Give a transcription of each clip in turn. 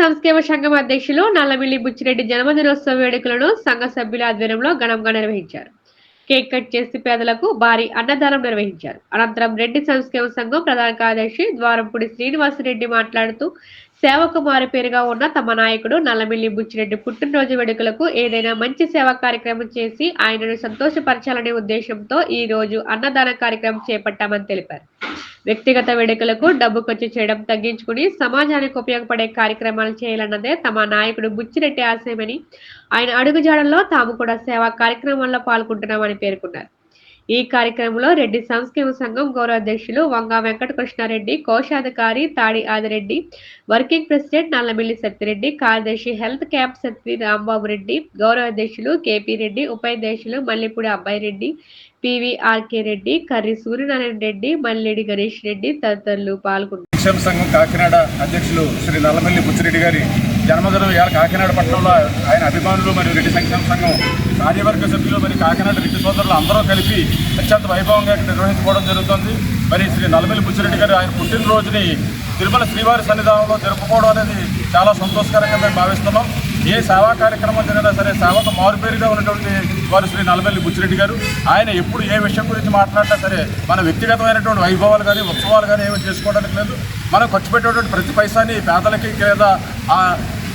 సంక్షేమ సంఘం అధ్యక్షులు నల్లమిల్లి బుచ్చిరెడ్డి జన్మదినోత్సవ వేడుకలను సంఘ సభ్యుల ఆధ్వర్యంలో ఘనంగా నిర్వహించారు. కేక్ కట్ చేసి పేదలకు భారీ అన్నదానం నిర్వహించారు. అనంతరం రెడ్డి సంక్షేమ సంఘం ప్రధాన కార్యదర్శి ద్వారంపూడి శ్రీనివాసరెడ్డి మాట్లాడుతూ సేవకు మారుపేరుగా ఉన్న తమ నాయకుడు నల్లమిల్లి బుచ్చిరెడ్డి పుట్టినరోజు వేడుకలకు ఏదైనా మంచి సేవా కార్యక్రమం చేసి ఆయనను సంతోషపరచాలనే ఉద్దేశంతో ఈ రోజు అన్నదాన కార్యక్రమం చేపట్టామని తెలిపారు. వ్యక్తిగత వేడుకలకు డబ్బు ఖర్చు చేయడం తగ్గించుకుని సమాజానికి ఉపయోగపడే కార్యక్రమాలు చేయాలన్నదే తమ నాయకుడు బుచ్చిరెడ్డి ఆశయమని ఆయన అడుగుజాడల్లో తాము కూడా సేవా కార్యక్రమాల్లో పాల్గొంటున్నామని పేర్కొన్నారు. ఈ కార్యక్రమంలో రెడ్డి సంక్షేమ సంఘం గౌరవ అధ్యక్షులు వంగ వెంకటకృష్ణారెడ్డి కోశాధికారి తాడి ఆదిరెడ్డి వర్కింగ్ ప్రెసిడెంట్ నల్లమిల్లి సత్యరెడ్డి కార్యదర్శి హెల్త్ క్యాంప్ సత్తి రాంబాబు రెడ్డి గౌరవ అధ్యక్షులు కేపీ రెడ్డి ఉపాధ్యక్షులు మల్లెపూడి అబ్బాయి రెడ్డి పివిఆర్కే రెడ్డి కర్రి సూర్యనారాయణ రెడ్డి మల్లెడి గణేష్ రెడ్డి తదితరులు పాల్గొన్నారు. సంఘం కాకినాడ అధ్యక్షులు శ్రీ నల్లమల్లి బుచ్చిరెడ్డి గారి జన్మదినం ఇవాళ కాకినాడ పట్టణంలో ఆయన అభిమానులు మరియు రెడ్డి సంక్షేమ సంఘం కార్యవర్గ సభ్యులు మరి కాకినాడ రెడ్డి సోదరులు అందరూ కలిపి అత్యంత వైభవంగా ఇక్కడ నిర్వహించుకోవడం జరుగుతుంది. మరి శ్రీ నల్లమల్లి బుచ్చిరెడ్డి గారు ఆయన పుట్టినరోజుని తిరుమల శ్రీవారి సన్నిధానంలో జరుపుకోవడం అనేది చాలా సంతోషకరంగా మేము భావిస్తున్నాం. ఏ సేవా కార్యక్రమం జరిగినా సరే సేవకు మారుపేరుగా ఉన్నటువంటి వారు శ్రీ నల్లమల్లి బుచ్చిరెడ్డి గారు. ఆయన ఎప్పుడు ఏ విషయం గురించి మాట్లాడినా సరే మన వ్యక్తిగతమైనటువంటి వైభవాలు కానీ ఉత్సవాలు కానీ ఏమీ చేసుకోవడానికి లేదు. మనం ఖర్చు పెట్టేటువంటి ప్రతి పైసాని పేదలకి లేదా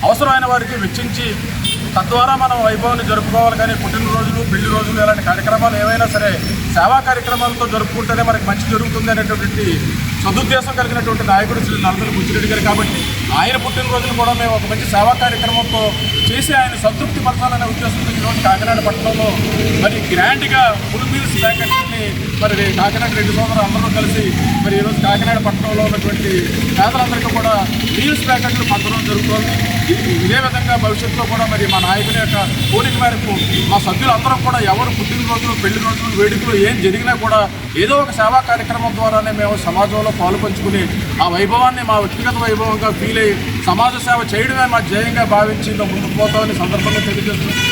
అవసరమైన వారికి వెచ్చించి తద్వారా మనం వైభవాన్ని జరుపుకోవాలి కానీ పుట్టినరోజులు పెళ్ళి రోజులు ఇలాంటి కార్యక్రమాలు ఏవైనా సరే సేవా కార్యక్రమాలతో జరుపుకుంటేనే మనకి మంచి జరుగుతుంది అనేటువంటి సదుద్దేశం కలిగినటువంటి నాయకుడు శ్రీ నల్లమల్లి బుచ్చిరెడ్డి గారు కాబట్టి ఆయన పుట్టినరోజును కూడా మేము ఒక మంచి సేవా కార్యక్రమంతో చేసి ఆయన సంతృప్తి పరచాలనే ఉద్దేశంతో ఈరోజు కాకినాడ పట్టణంలో మరి గ్రాండ్గా ఫుల్ మీల్స్ ప్యాకెట్ని మరి కాకినాడ రెడ్డి సోదరు అందరూ కలిసి మరి ఈరోజు కాకినాడ పట్టణంలో ఉన్నటువంటి పేదలందరికీ కూడా మీల్స్ ప్యాకెట్లు పంచడం జరుగుతోంది. ఇదే విధంగా భవిష్యత్తులో కూడా మరి మా నాయకుని యొక్క కోరిక మేరకు మా సభ్యులందరం కూడా ఎవరు పుట్టినరోజులు పెళ్ళి రోజులు వేడుకలు ఏం జరిగినా కూడా ఏదో ఒక సేవా కార్యక్రమం ద్వారానే మేము సమాజంలో పాలు పంచుకుని ఆ వైభవాన్ని మా వ్యక్తిగత వైభవంగా ఫీల్ సమాజ సేవ చేయడమే మా ధ్యేయంగా భావించి ఇంకా ముందుకు పోతామని సందర్భంగా తెలియజేస్తున్నాం.